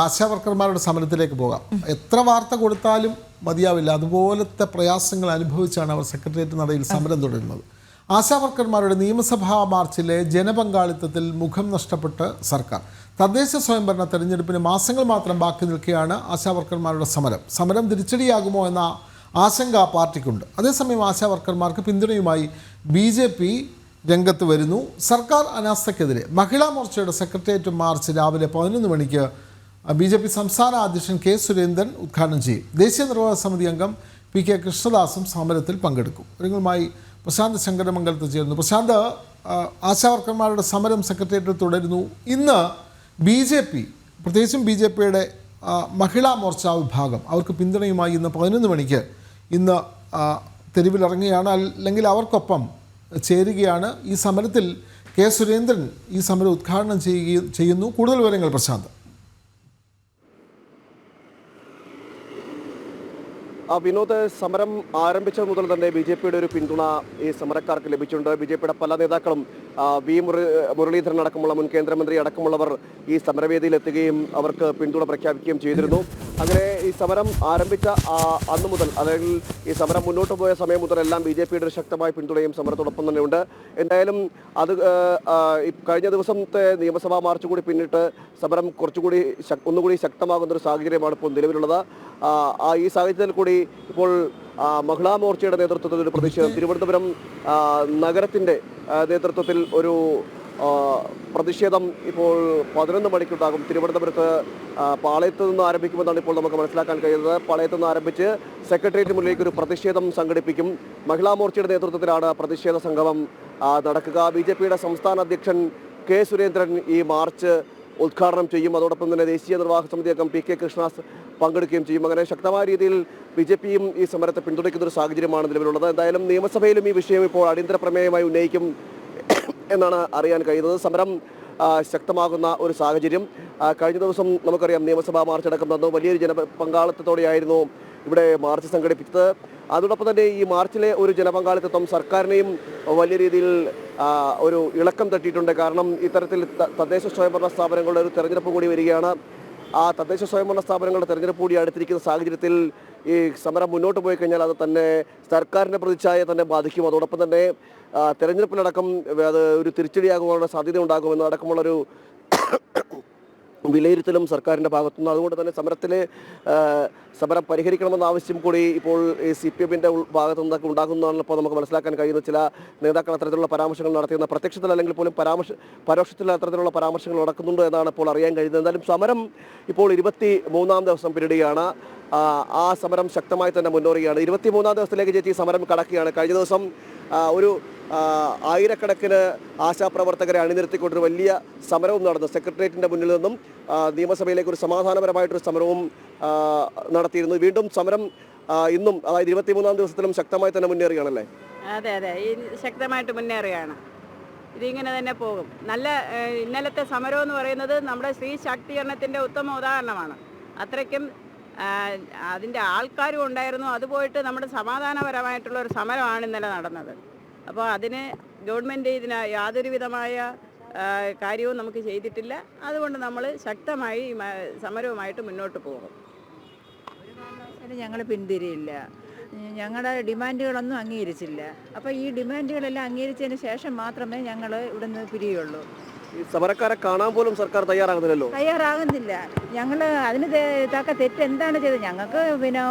ആശാവർക്കർമാരുടെ സമരത്തിലേക്ക് പോകാം. എത്ര വാർത്ത കൊടുത്താലും മതിയാവില്ല. അതുപോലത്തെ പ്രയാസങ്ങൾ അനുഭവിച്ചാണ് അവർ സെക്രട്ടേറിയറ്റ് നടയിൽ സമരം തുടരുന്നത്. ആശാവർക്കർമാരുടെ നിയമസഭാ മാർച്ചിലെ ജനപങ്കാളിത്തത്തിൽ മുഖം നഷ്ടപ്പെട്ട് സർക്കാർ. തദ്ദേശ സ്വയംഭരണ തെരഞ്ഞെടുപ്പിന് മാസങ്ങൾ മാത്രം ബാക്കി നിൽക്കുകയാണ് ആശാവർക്കർമാരുടെ സമരം. സമരം തിരിച്ചടിയാകുമോ എന്ന ആശങ്ക പാർട്ടിക്കുണ്ട്. അതേസമയം ആശാവർക്കർമാർക്ക് പിന്തുണയുമായി ബി ജെ പി രംഗത്ത് വരുന്നു. സർക്കാർ അനാസ്ഥയ്ക്കെതിരെ മഹിളാ മോർച്ചയുടെ സെക്രട്ടേറിയറ്റ് മാർച്ച് രാവിലെ പതിനൊന്ന് മണിക്ക് ബി ജെ പി സംസ്ഥാന അധ്യക്ഷൻ കെ സുരേന്ദ്രൻ ഉദ്ഘാടനം ചെയ്യും. ദേശീയ നിർവാഹക സമിതി അംഗം പി കെ കൃഷ്ണദാസും സമരത്തിൽ പങ്കെടുക്കും. ഒരുങ്ങളുമായി പ്രശാന്ത് ശങ്കരമംഗലത്ത് ചേർന്നു പ്രശാന്ത് ആശാവർക്കന്മാരുടെ സമരം സെക്രട്ടേറിയറ്റ് തുടരുന്നു. ഇന്ന് ബി ജെ പി പ്രത്യേകിച്ചും ബി ജെ പിയുടെ മഹിളാ മോർച്ച വിഭാഗം അവർക്ക് പിന്തുണയുമായി ഇന്ന് പതിനൊന്ന് മണിക്ക് ഇന്ന് തെരുവിലിറങ്ങുകയാണ്. അല്ലെങ്കിൽ അവർക്കൊപ്പം ചേരുകയാണ്. ഈ സമരത്തിൽ കെ സുരേന്ദ്രൻ ഈ സമരം ഉദ്ഘാടനം ചെയ്യുകയും ചെയ്യുന്നു. കൂടുതൽ വിവരങ്ങൾ പ്രശാന്ത്. വിനോദ് സമരം ആരംഭിച്ചത് മുതൽ തന്നെ ബി ജെ പിയുടെ ഒരു പിന്തുണ ഈ സമരക്കാർക്ക് ലഭിച്ചിട്ടുണ്ട്. ബി ജെ പിയുടെ പല നേതാക്കളും വി മുരളി മുരളീധരൻ അടക്കമുള്ള മുൻ കേന്ദ്രമന്ത്രി അടക്കമുള്ളവർ ഈ സമരവേദിയിൽ എത്തുകയും അവർക്ക് പിന്തുണ പ്രഖ്യാപിക്കുകയും ചെയ്തിരുന്നു. അങ്ങനെ ഈ സമരം ആരംഭിച്ച അന്ന് മുതൽ അല്ലെങ്കിൽ ഈ സമരം മുന്നോട്ട് പോയ സമയം മുതൽ എല്ലാം ബി ജെ പിയുടെ ശക്തമായ പിന്തുണയും സമരത്തോടൊപ്പം തന്നെയുണ്ട്. എന്തായാലും അത് കഴിഞ്ഞ ദിവസത്തെ നിയമസഭാ മാർച്ച് കൂടി പിന്നിട്ട് സമരം കുറച്ചുകൂടി ഒന്നുകൂടി ശക്തമാകുന്ന ഒരു സാഹചര്യമാണ് ഇപ്പോൾ നിലവിലുള്ളത്. ഈ സാഹചര്യത്തിൽ കൂടി ഇപ്പോൾ മഹിളാ മോർച്ചയുടെ നേതൃത്വത്തിൽ ഒരു പ്രതിഷേധം. തിരുവനന്തപുരം നഗരത്തിന്റെ നേതൃത്വത്തിൽ ഒരു പ്രതിഷേധം ഇപ്പോൾ പതിനൊന്ന് മണിക്കുണ്ടാകും. തിരുവനന്തപുരത്ത് പാളയത്ത് നിന്ന് ആരംഭിക്കുമെന്നാണ് ഇപ്പോൾ നമുക്ക് മനസ്സിലാക്കാൻ കഴിയുന്നത്. പാളയത്ത് നിന്ന് ആരംഭിച്ച് സെക്രട്ടേറിയറ്റ് മുന്നിലേക്ക് ഒരു പ്രതിഷേധം സംഘടിപ്പിക്കും. മഹിളാ മോർച്ചയുടെ നേതൃത്വത്തിലാണ് പ്രതിഷേധ സംഗമം നടക്കുക. ബി ജെ പിയുടെ സംസ്ഥാന അധ്യക്ഷൻ കെ. സുരേന്ദ്രൻ ഈ മാർച്ച് ഉദ്ഘാടനം ചെയ്യും. അതോടൊപ്പം തന്നെ ദേശീയ നിർവാഹക സമിതി അംഗം പി. കെ. കൃഷ്ണദാസ് പങ്കെടുക്കുകയും ചെയ്യും. അങ്ങനെ ശക്തമായ രീതിയിൽ ബി ജെ പിയും ഈ സമരത്തെ പിന്തുണയ്ക്കുന്ന ഒരു സാഹചര്യമാണ് നിലവിലുള്ളത്. എന്തായാലും നിയമസഭയിലും ഈ വിഷയം ഇപ്പോൾ അടിയന്തര പ്രമേയമായി ഉന്നയിക്കും. എന്നാണ് അറിയാൻ കഴിയുന്നത്. സമരം ശക്തമാകുന്ന ഒരു സാഹചര്യം. കഴിഞ്ഞ ദിവസം നമുക്കറിയാം നിയമസഭാ മാർച്ച് അടക്കം വലിയൊരു ജന പങ്കാളിത്തത്തോടെയായിരുന്നു ഇവിടെ മാർച്ച് സംഘടിപ്പിച്ചത്. അതോടൊപ്പം തന്നെ ഈ മാർച്ചിലെ ഒരു ജനപങ്കാളിത്തം സർക്കാരിനെയും വലിയ രീതിയിൽ ഒരു ഇളക്കം തട്ടിയിട്ടുണ്ട്. കാരണം ഇത്തരത്തിൽ തദ്ദേശ സ്വയംഭരണ സ്ഥാപനങ്ങളുടെ ഒരു തെരഞ്ഞെടുപ്പ് കൂടി വരികയാണ്. ആ തദ്ദേശ സ്വയംഭരണ സ്ഥാപനങ്ങളുടെ തെരഞ്ഞെടുപ്പ് കൂടി അടുത്തിരിക്കുന്ന സാഹചര്യത്തിൽ ഈ സമരം മുന്നോട്ട് പോയി കഴിഞ്ഞാൽ അത് തന്നെ സർക്കാരിന്റെ പ്രതിച്ഛായ തന്നെ ബാധിക്കും. അതോടൊപ്പം തന്നെ തെരഞ്ഞെടുപ്പിലടക്കം അത് ഒരു തിരിച്ചടിയാകുവാനുള്ള സാധ്യത ഉണ്ടാകുമെന്ന് അടക്കമുള്ളൊരു വിലയിരുത്തലും സർക്കാരിന്റെ ഭാഗത്തുനിന്ന്. അതുകൊണ്ട് തന്നെ സമരത്തിലെ സമരം പരിഹരിക്കണമെന്ന ആവശ്യം കൂടി ഇപ്പോൾ ഈ സി പി എമ്മിന്റെ ഭാഗത്തു നിന്നൊക്കെ ഉണ്ടാകുന്നതാണ് ഇപ്പോൾ നമുക്ക് മനസ്സിലാക്കാൻ കഴിയുന്ന ചില നേതാക്കൾ അത്തരത്തിലുള്ള പരാമർശങ്ങൾ നടത്തിയെന്ന പ്രത്യക്ഷത്തിൽ അല്ലെങ്കിൽ പോലും പരാമർശ പരോക്ഷത്തിൽ അത്തരത്തിലുള്ള പരാമർശങ്ങൾ നടക്കുന്നുണ്ട് എന്നാണ് ഇപ്പോൾ അറിയാൻ കഴിയുന്നത്. എന്തായാലും സമരം ഇപ്പോൾ ഇരുപത്തി മൂന്നാം ദിവസം പിന്നിടുകയാണ്. ആ, സമരം ശക്തമായി തന്നെ മുന്നേറുകയാണ്. ഇരുപത്തി മൂന്നാം ദിവസത്തിലേക്ക് ചേച്ചി സമരം കടക്കുകയാണ്. കഴിഞ്ഞ ദിവസം ഒരു ആയിരക്കണക്കിന് ആശാപ്രവർത്തകരെ അണിനിരത്തിക്കൊണ്ടൊരു വലിയ സമരവും നടന്നു. സെക്രട്ടേറിയറ്റിന്റെ മുന്നിൽ നിന്നും നിയമസഭയിലേക്ക് ഒരു സമാധാനപരമായിട്ടൊരു സമരവും നടത്തിയിരുന്നു. വീണ്ടും സമരം ഇന്നും അതായത് ഇരുപത്തിമൂന്നാം ദിവസത്തിലും ശക്തമായി തന്നെ മുന്നേറുകയാണല്ലേ? അതെ അതെ. ശക്തമായിട്ട് മുന്നേറുകയാണ്. ഇതിങ്ങനെ തന്നെ പോകും. നല്ല ഇന്നലത്തെ സമരം എന്ന് പറയുന്നത് നമ്മുടെ സ്ത്രീ ശാക്തീകരണത്തിന്റെ ഉത്തമ ഉദാഹരണമാണ്. അത്രയ്ക്കും അതിന്റെ ആൾക്കാരും ഉണ്ടായിരുന്നു. അത് പോയിട്ട് നമ്മുടെ സമാധാനപരമായിട്ടുള്ള ഒരു സമരമാണ് ഇന്നലെ നടന്നത്. അപ്പോൾ അതിന് ഗവൺമെന്റ് ഇതിന് യാതൊരു വിധമായ കാര്യവും നമുക്ക് ചെയ്തിട്ടില്ല. അതുകൊണ്ട് നമ്മൾ ശക്തമായി സമരവുമായിട്ട് മുന്നോട്ട് പോകും. ഞങ്ങൾ പിന്തിരിയില്ല. ഞങ്ങളുടെ ഡിമാൻഡുകളൊന്നും അംഗീകരിച്ചില്ല. അപ്പോൾ ഈ ഡിമാൻഡുകളെല്ലാം അംഗീകരിച്ചതിന് ശേഷം മാത്രമേ ഞങ്ങൾ ഇവിടുന്ന് പിരിയുള്ളൂ. ഈ സമരക്കാരെ കാണാൻ പോലും സർക്കാർ തയ്യാറാകുന്നില്ലല്ലോ. തയ്യാറാകുന്നില്ല. ഞങ്ങൾ അതിന് തക്ക തെറ്റ് എന്താണ് ചെയ്തത്? ഞങ്ങൾക്ക് പിന്നെ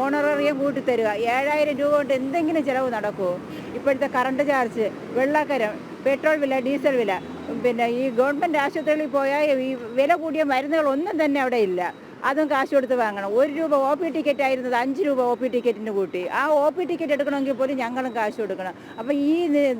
ഓണററിയം കൂട്ടി തരിക. ഏഴായിരം രൂപ കൊണ്ട് എന്തെങ്കിലും ചിലവ് നടക്കുമോ ഇപ്പോഴത്തെ കറണ്ട് ചാർജ് വെള്ളക്കരം പെട്രോൾ വില ഡീസൽ വില പിന്നെ ഈ ഗവൺമെന്റ് ആശുപത്രികളിൽ പോയാൽ ഈ വില കൂടിയ മരുന്നുകളൊന്നും തന്നെ അവിടെ ഇല്ല. അതും കാശ് കൊടുത്ത് വാങ്ങണം. ഒരു രൂപ ഒ പി ടിക്കറ്റ് ആയിരുന്നത് അഞ്ച് രൂപ ഒ പി ടിക്കറ്റിന് കൂട്ടി. ആ ഒ പി ടിക്കറ്റ് എടുക്കണമെങ്കിൽ പോലും ഞങ്ങളും കാശ് കൊടുക്കണം. അപ്പം ഈ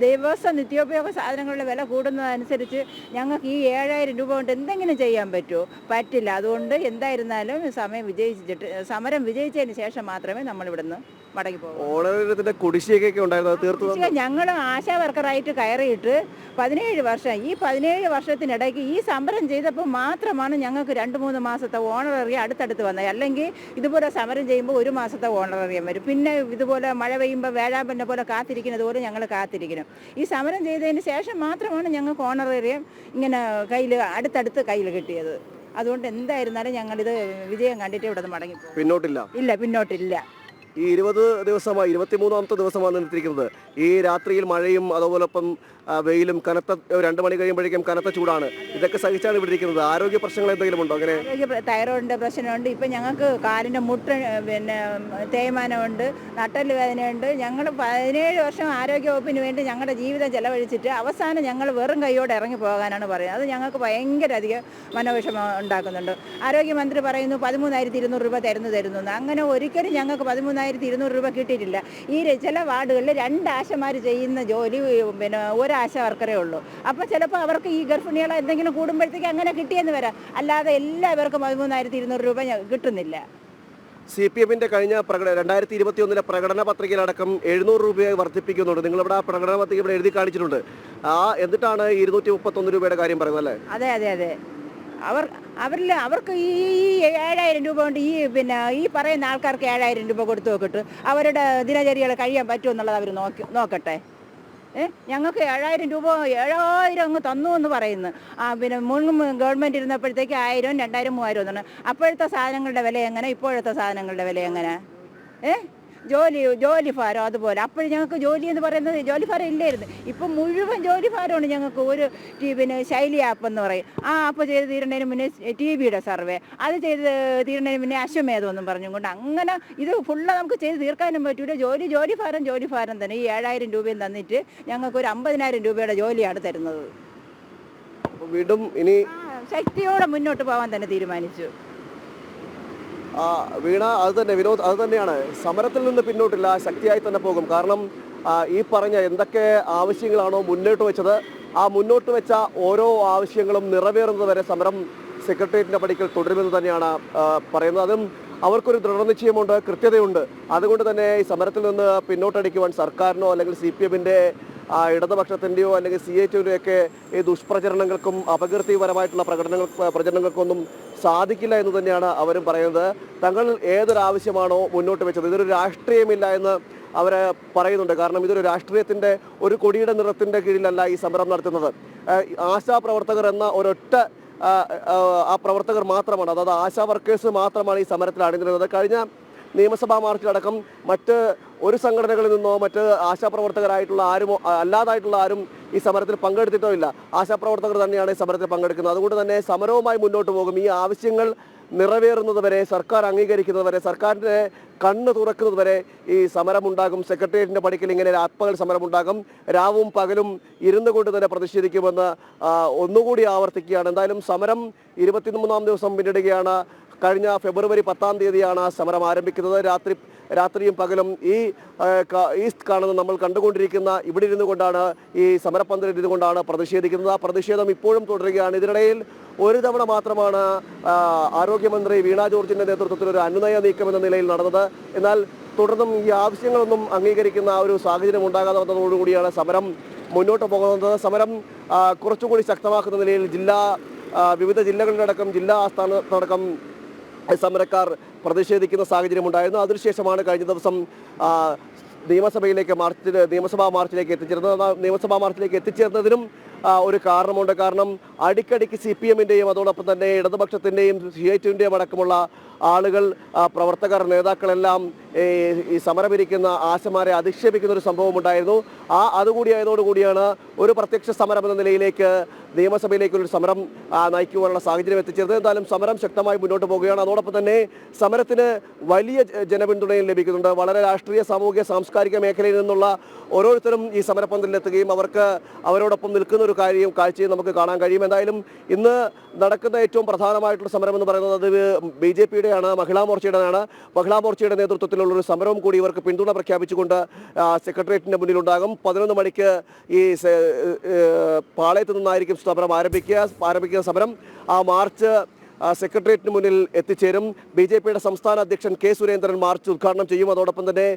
ദിവസം നിത്യോപയോഗ സാധനങ്ങളുടെ വില കൂടുന്നതനുസരിച്ച് ഞങ്ങൾക്ക് ഈ ഏഴായിരം രൂപ കൊണ്ട് എന്തെങ്കിലും ചെയ്യാൻ പറ്റുമോ പറ്റില്ല. അതുകൊണ്ട് എന്തായിരുന്നാലും സമയം വിജയിച്ചിട്ട് സമരം വിജയിച്ചതിന് ശേഷം മാത്രമേ നമ്മൾ ഇവിടുന്ന് മടങ്ങി പോകും. കുടിശ്ശികയൊക്കെ തീർത്തു. ഞങ്ങൾ ആശാ വർക്കറായിട്ട് കയറിയിട്ട് പതിനേഴ് വർഷം ഈ പതിനേഴ് വർഷത്തിനിടയ്ക്ക് ഈ സമരം ചെയ്തപ്പോൾ മാത്രമാണ് ഞങ്ങൾക്ക് രണ്ട് മൂന്ന് മാസത്തെ ഓണററി അടുത്തടുത്ത് വന്നത് അല്ലെങ്കിൽ ഇതുപോലെ സമരം ചെയ്യുമ്പോൾ ഒരു മാസത്തെ ഓണററിയം വരും. പിന്നെ ഇതുപോലെ മഴ പെയ്യുമ്പോൾ വേഴാമ്പലിനെ പോലെ കാത്തിരിക്കുന്നത് പോലെ ഞങ്ങൾ കാത്തിരിക്കണം ഈ സമരം ചെയ്തതിന് ശേഷം മാത്രമാണ് ഞങ്ങൾക്ക് ഓണററിയം ഇങ്ങനെ കയ്യിൽ അടുത്തടുത്ത് കയ്യിൽ കിട്ടിയത്. അതുകൊണ്ട് എന്തായിരുന്നാലും ഞങ്ങളിത് വിജയം കണ്ടിട്ട് ഇവിടെ നിന്ന് മടങ്ങി പിന്നോട്ടില്ല. ഇല്ല പിന്നോട്ടില്ല. ഈ ഇരുപത് ദിവസമായി ഇരുപത്തിമൂന്നാമത്തെ ദിവസമാണ് നിർത്തിയിരിക്കുന്നത് ഈ രാത്രിയിൽ മഴയും അതുപോലൊപ്പം വെയിലും കനത്ത രണ്ട് മണി കഴിയുമ്പോഴേക്കും കനത്ത ചൂടാണ്. ഇതൊക്കെ സഹിച്ചാണ് ഇവിടെ ഇരിക്കുന്നത്. ആരോഗ്യ പ്രശ്നങ്ങൾ എന്തെങ്കിലും ഉണ്ടോ അങ്ങനെ? തൈറോയിഡിന്റെ പ്ര- പ്രശ്നമുണ്ട്. ഇപ്പം ഞങ്ങൾക്ക് കാലിന്റെ മുട്ട് പിന്നെ തേയ്മാനമുണ്ട് നട്ടൽ വേദനയുണ്ട്. ഞങ്ങൾ പതിനേഴ് വർഷം ആരോഗ്യ വകുപ്പിന് വേണ്ടി ഞങ്ങളുടെ ജീവിതം ചെലവഴിച്ചിട്ട് അവസാനം ഞങ്ങൾ വെറും കൈയോടെ ഇറങ്ങി പോകാനാണ് പറയുന്നത്. അത് ഞങ്ങൾക്ക് ഭയങ്കര അധികം മനോവിഷമം ഉണ്ടാക്കുന്നുണ്ട്. ആരോഗ്യമന്ത്രി പറയുന്നു പതിമൂന്നായിരത്തി ഇരുന്നൂറ് രൂപ തരുന്നു തരുന്നു. അങ്ങനെ ഒരിക്കലും ഞങ്ങൾക്ക് പതിമൂന്നായിരത്തി ഇരുന്നൂറ് രൂപ കിട്ടിയിട്ടില്ല. ഈ ചില വാർഡുകളിൽ രണ്ട് ആശമാർ ചെയ്യുന്ന ജോലി പിന്നെ ഒരാശ വർക്കറേ ഉള്ളൂ. അപ്പോൾ ചിലപ്പോൾ അവർക്ക് ഈ ഗർഭിണികളെ എന്തെങ്കിലും കൂടുമ്പോഴത്തേക്ക് അങ്ങനെ കിട്ടിയെന്ന് വരാം. അല്ലാതെ എല്ലാവർക്കും പതിമൂന്നായിരത്തി ഇരുന്നൂറ് രൂപ കിട്ടുന്നില്ല. സി പി എമ്മിന്റെ കഴിഞ്ഞ പ്രകടന രണ്ടായിരത്തി ഇരുപത്തി ഒന്നിലെ പ്രകടന പത്രികയിലടക്കം എഴുന്നൂറ് രൂപയായി വർദ്ധിപ്പിക്കുന്നുണ്ട്. നിങ്ങളിവിടെ ആ പ്രകടന പത്രിക ഇവിടെ എഴുതി കാണിച്ചിട്ടുണ്ട്. ആ എന്നിട്ടാണ് ഇരുന്നൂറ്റി മുപ്പത്തൊന്ന് രൂപയുടെ കാര്യം പറയുന്നത് അല്ലേ? അതെ അതെ അതെ. അവർ അവരിൽ അവർക്ക് ഈ ഏഴായിരം രൂപ കൊണ്ട് ഈ പിന്നെ ഈ പറയുന്ന ആൾക്കാർക്ക് ഏഴായിരം രൂപ കൊടുത്തു നോക്കിട്ട് അവരുടെ ദിനചര്യകൾ കഴിയാൻ പറ്റുമെന്നുള്ളത് അവർ നോക്കി നോക്കട്ടെ. ഞങ്ങൾക്ക് ഏഴായിരം രൂപ ഏഴായിരം അങ്ങ് തന്നു എന്ന് പറയുന്നു. ആ പിന്നെ മുൻ ഗവൺമെന്റ് ഇരുന്നപ്പോഴത്തേക്ക് ആയിരം രണ്ടായിരം മൂവായിരം എന്നാണ് അപ്പോഴത്തെ സാധനങ്ങളുടെ വില എങ്ങനെ? ഇപ്പോഴത്തെ സാധനങ്ങളുടെ വില എങ്ങനെ? ഏ? ജോലി ജോലി ഭാരം അതുപോലെ. അപ്പോൾ ഞങ്ങൾക്ക് ജോലി എന്ന് പറയുന്നത് ജോലി ഭാരം ഇല്ലായിരുന്നു. ഇപ്പം മുഴുവൻ ജോലി ഭാരമാണ് ഞങ്ങൾക്ക് ഒരു ടി പിന്നെ ശൈലി ആപ്പ് എന്ന് പറയും. ആ ആപ്പ് ചെയ്ത് തീരുന്നതിന് മുന്നേ ടി വിയുടെ സർവേ അത് ചെയ്ത് തീരുന്നതിന് മുന്നേ അശ്വമേധം എന്നും പറഞ്ഞും കൊണ്ട് അങ്ങനെ ഇത് ഫുള്ള് നമുക്ക് ചെയ്ത് തീർക്കാനും പറ്റൂല. ജോലി ജോലി ഭാരം ജോലി ഭാരം തന്നെ. ഈ ഏഴായിരം രൂപയും തന്നിട്ട് ഞങ്ങൾക്ക് ഒരു അമ്പതിനായിരം രൂപയുടെ ജോലിയാണ് തരുന്നത്. വീണ്ടും ഇനി ശക്തിയോടെ മുന്നോട്ട് പോകാൻ തന്നെ തീരുമാനിച്ചു. വീണ അത് തന്നെ വിനോദ് അത് തന്നെയാണ്. സമരത്തിൽ നിന്ന് പിന്നോട്ടില്ല ശക്തിയായി തന്നെ പോകും. കാരണം ഈ പറഞ്ഞ എന്തൊക്കെ ആവശ്യങ്ങളാണോ മുന്നോട്ട് വെച്ചത് ആ മുന്നോട്ട് വെച്ച ഓരോ ആവശ്യങ്ങളും നിറവേറുന്നത് വരെ സമരം സെക്രട്ടേറിയറ്റിന്റെ പടിക്കൽ തുടരുമെന്ന് തന്നെയാണ് പറയുന്നത്. അതും അവർക്കൊരു ദൃഢനിശ്ചയമുണ്ട് കൃത്യതയുണ്ട്. അതുകൊണ്ട് തന്നെ ഈ സമരത്തിൽ നിന്ന് പിന്നോട്ടടിക്കുവാൻ സർക്കാരിനോ അല്ലെങ്കിൽ സി പി എമ്മിന്റെ ഇടതുപക്ഷത്തിന്റെയോ അല്ലെങ്കിൽ സി എ ടിയുടെയോ ഒക്കെ ഈ ദുഷ്പ്രചരണങ്ങൾക്കും അപകീർത്തിപരമായിട്ടുള്ള പ്രകടനങ്ങൾ പ്രചരണങ്ങൾക്കൊന്നും സാധിക്കില്ല എന്ന് തന്നെയാണ് അവരും പറയുന്നത്. തങ്ങൾ ഏതൊരാവശ്യമാണോ മുന്നോട്ട് വെച്ചത്. ഇതൊരു രാഷ്ട്രീയമില്ല എന്ന് അവർ പറയുന്നുണ്ട്. കാരണം ഇതൊരു രാഷ്ട്രീയത്തിന്റെ ഒരു കൊടിയുടെ നിറത്തിന്റെ കീഴിലല്ല ഈ സമരം നടത്തുന്നത്. ആശാപ്രവർത്തകർ ആശാ പ്രവർത്തകർ എന്ന ഒരൊറ്റ ആ പ്രവർത്തകർ മാത്രമാണ്. അതായത് ആശാ വർക്കേഴ്സ് മാത്രമാണ് ഈ സമരത്തിൽ അണിനിരുന്നത്. കഴിഞ്ഞ നിയമസഭാ മാർച്ചിലടക്കം മറ്റ് ഒരു സംഘടനകളിൽ നിന്നോ മറ്റ് ആശാപ്രവർത്തകരായിട്ടുള്ള ആരും അല്ലാതായിട്ടുള്ള ആരും ഈ സമരത്തിൽ പങ്കെടുത്തിട്ടോ ഇല്ല ആശാപ്രവർത്തകർ തന്നെയാണ് ഈ സമരത്തിൽ പങ്കെടുക്കുന്നത്. അതുകൊണ്ട് തന്നെ സമരവുമായി മുന്നോട്ട് പോകും. ഈ ആവശ്യങ്ങൾ നിറവേറുന്നത് വരെ സർക്കാർ അംഗീകരിക്കുന്നതുവരെ സർക്കാരിന്റെ കണ്ണ് തുറക്കുന്നത് വരെ ഈ സമരമുണ്ടാകും. സെക്രട്ടേറിയറ്റിന്റെ പടിക്കൽ ഇങ്ങനെ അപ്പകൽ സമരമുണ്ടാകും. രാവും പകലും ഇരുന്നു കൊണ്ട് തന്നെ പ്രതിഷേധിക്കുമെന്ന് ഒന്നുകൂടി ആവർത്തിക്കുകയാണ്. എന്തായാലും സമരം ഇരുപത്തിമൂന്നാം ദിവസം പിന്നിടുകയാണ്. കഴിഞ്ഞ ഫെബ്രുവരി പത്താം തീയതിയാണ് സമരം ആരംഭിക്കുന്നത്. രാത്രി രാത്രിയും പകലും ഈ ഈസ്റ്റ് കാണുന്ന നമ്മൾ കണ്ടുകൊണ്ടിരിക്കുന്ന ഇവിടെ ഇരുന്നു കൊണ്ടാണ് ഈ സമരപ്പന്തലിൽ ഇരുന്നു കൊണ്ടാണ് പ്രതിഷേധിക്കുന്നത്. ആ പ്രതിഷേധം ഇപ്പോഴും തുടരുകയാണ്. ഇതിനിടയിൽ ഒരു തവണ മാത്രമാണ് ആരോഗ്യമന്ത്രി വീണ ജോർജിന്റെ നേതൃത്വത്തിൽ ഒരു അനുനയ നീക്കം എന്ന നിലയിൽ നടന്നത്. എന്നാൽ തുടർന്നും ഈ ആവശ്യങ്ങളൊന്നും അംഗീകരിക്കുന്ന ഒരു സാഹചര്യം ഉണ്ടാകാതെ വന്നതോടുകൂടിയാണ് സമരം മുന്നോട്ട് പോകുന്നത്. സമരം കുറച്ചുകൂടി ശക്തമാക്കുന്ന നിലയിൽ ജില്ലാ വിവിധ ജില്ലകളിലടക്കം ജില്ലാ ആസ്ഥാനത്തടക്കം സമരക്കാർ പ്രതിഷേധിക്കുന്ന സാഹചര്യം ഉണ്ടായിരുന്നു. അതിനുശേഷമാണ് കഴിഞ്ഞ ദിവസം നിയമസഭയിലേക്ക് മാർച്ചിൽ നിയമസഭാ മാർച്ചിലേക്ക് എത്തിച്ചേർന്നത്. നിയമസഭാ മാർച്ചിലേക്ക് എത്തിച്ചേർന്നതിനും ഒരു കാരണമുണ്ട്. കാരണം അടിക്കടിക്ക് സി പി എമ്മിന്റെയും അതോടൊപ്പം തന്നെ ഇടതുപക്ഷത്തിന്റെയും സി ഐ ടിയുടെയും അടക്കമുള്ള ആളുകൾ പ്രവർത്തകർ നേതാക്കളെല്ലാം ഈ സമരമിരിക്കുന്ന ആശമാരെ അധിക്ഷേപിക്കുന്ന ഒരു സംഭവം ഉണ്ടായിരുന്നു ആ അതുകൂടി ആയതോടുകൂടിയാണ് ഒരു പ്രത്യക്ഷ സമരം എന്ന നിലയിലേക്ക് നിയമസഭയിലേക്കൊരു സമരം നയിക്കുവാനുള്ള സാഹചര്യം എത്തിച്ചേർന്നത്. എന്തായാലും സമരം ശക്തമായി മുന്നോട്ട് പോവുകയാണ്. അതോടൊപ്പം തന്നെ സമരത്തിന് വലിയ ജനപിന്തുണയും ലഭിക്കുന്നുണ്ട്. വളരെ രാഷ്ട്രീയ സാമൂഹിക സാംസ്കാരിക മേഖലയിൽ നിന്നുള്ള ഓരോരുത്തരും ഈ സമരപ്പന്തലിലെത്തുകയും അവർക്ക് അവരോടൊപ്പം നിൽക്കുന്ന ഒരു കാര്യം കാഴ്ചയും നമുക്ക് കാണാൻ കഴിയും. എന്തായാലും ഇന്ന് നടക്കുന്ന ഏറ്റവും പ്രധാനമായിട്ടുള്ള സമരം എന്ന് പറയുന്നത് അത് ബി ജെ പിയുടെയാണ് മഹിളാ മോർച്ചയുടെയാണ്. മഹിളാ മോർച്ചയുടെ നേതൃത്വത്തിലുള്ള ഒരു സമരവും കൂടി ഇവർക്ക് പിന്തുണ പ്രഖ്യാപിച്ചുകൊണ്ട് സെക്രട്ടേറിയറ്റിന്റെ മുന്നിലുണ്ടാകും. പതിനൊന്ന് മണിക്ക് ഈ പാളയത്ത് നിന്നായിരിക്കും സമരം ആരംഭിക്കുക ആരംഭിക്കുന്ന സമരം. ആ മാർച്ച് സെക്രട്ടേറിയറ്റിന് മുന്നിൽ എത്തിച്ചേരും. ബി ജെ പിയുടെ സംസ്ഥാന അധ്യക്ഷൻ കെ സുരേന്ദ്രൻ മാർച്ച് ഉദ്ഘാടനം ചെയ്യും. അതോടൊപ്പം തന്നെ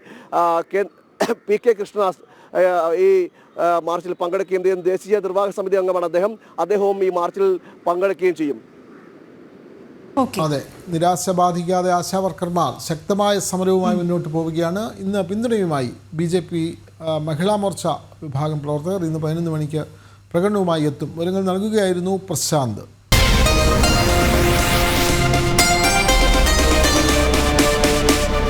പി കെ കൃഷ്ണദാസ് ഈ മാർച്ചിൽ പങ്കെടുക്കുകയും ചെയ്യും. ദേശീയ നിർവാഹക സമിതി അംഗമാണ് അദ്ദേഹം. അദ്ദേഹവും ഈ മാർച്ചിൽ പങ്കെടുക്കുകയും ചെയ്യും. അതെ. നിരാശ ബാധിക്കാതെ ആശാവർക്കർമാർ ശക്തമായ സമരവുമായി മുന്നോട്ട് പോവുകയാണ്. ഇന്ന് പിന്തുണയുമായി B J P Mahila Morcha വിഭാഗം പ്രവർത്തകർ ഇന്ന് പതിനൊന്ന് മണിക്ക് പ്രകടനവുമായി എത്തും. വിവരങ്ങൾ നൽകുകയായിരുന്നു പ്രശാന്ത്.